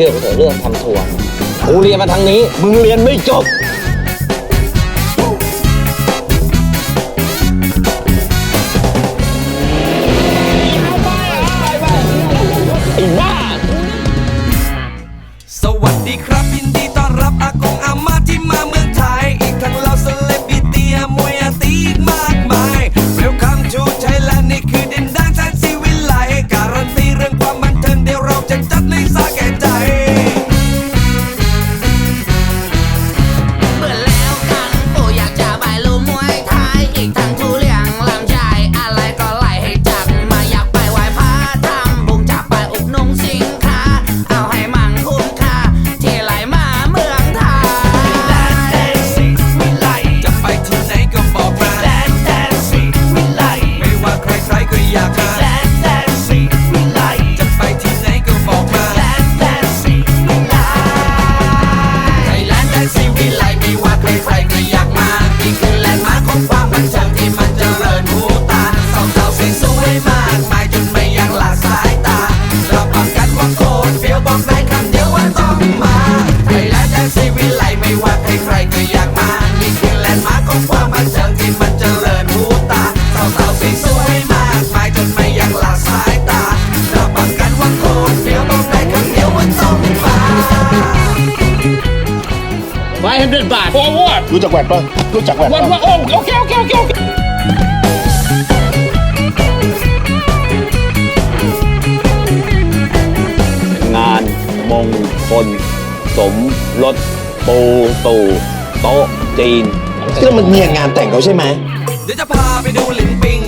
ชื่อกูเถอเรื่องทำทัวร์กูเรียนมาทางนี้ มึงเรียนไม่จบ สิวิไหลไม่ว่าใครใครก็อยากมานี่คือแลนด์มาร์คของความบันเทิงที่มันเจริญหูตาสองสาวสวยๆมากมาย 500 บาท for what รู้จักแวดป่ะรู้จักแหวน what ว่าโอเคโอเคโอเค งานมงคลสมรถปูตู่โต๊ะจีนที่เรามันเมียงานแต่งเขาใช่ไหม เดี๋ยวจะพาไปดูลินปิง